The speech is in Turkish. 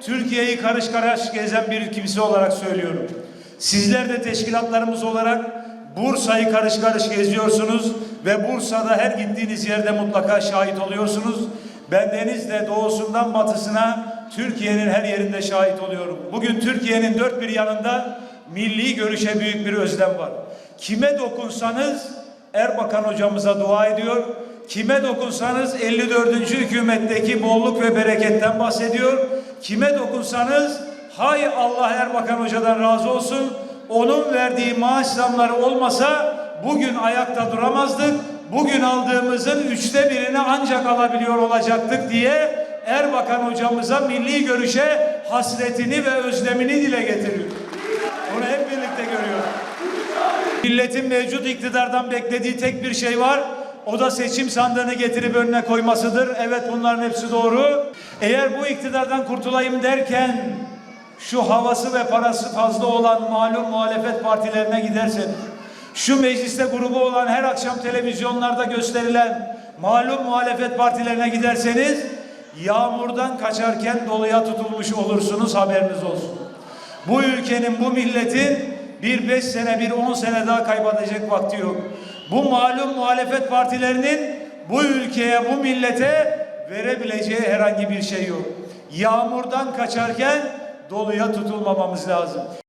Türkiye'yi karış karış gezen bir kimse olarak söylüyorum. Sizler de teşkilatlarımız olarak Bursa'yı karış karış geziyorsunuz ve Bursa'da her gittiğiniz yerde mutlaka şahit oluyorsunuz. Ben Deniz'de doğusundan batısına Türkiye'nin her yerinde şahit oluyorum. Bugün Türkiye'nin dört bir yanında milli görüşe büyük bir özlem var. Kime dokunsanız Erbakan hocamıza dua ediyor. Kime dokunsanız 54. hükümetteki bolluk ve bereketten bahsediyor. Kime dokunsanız hay Allah Erbakan hocadan razı olsun. Onun verdiği maaş zamları olmasa bugün ayakta duramazdık. Bugün aldığımızın üçte birini ancak alabiliyor olacaktık diye Erbakan hocamıza milli görüşe hasretini ve özlemini dile getiriyor. Bunu hep birlikte görüyoruz. Milletin mevcut iktidardan beklediği tek bir şey var. O da seçim sandığını getirip önüne koymasıdır. Evet bunların hepsi doğru. Eğer bu iktidardan kurtulayım derken şu havası ve parası fazla olan malum muhalefet partilerine giderseniz, şu mecliste grubu olan her akşam televizyonlarda gösterilen malum muhalefet partilerine giderseniz yağmurdan kaçarken doluya tutulmuş olursunuz haberiniz olsun. Bu ülkenin, bu milletin bir beş sene, bir on sene daha kaybedecek vakti yok. Bu malum muhalefet partilerinin bu ülkeye, bu millete verebileceği herhangi bir şey yok. Yağmurdan kaçarken doluya tutulmamamız lazım.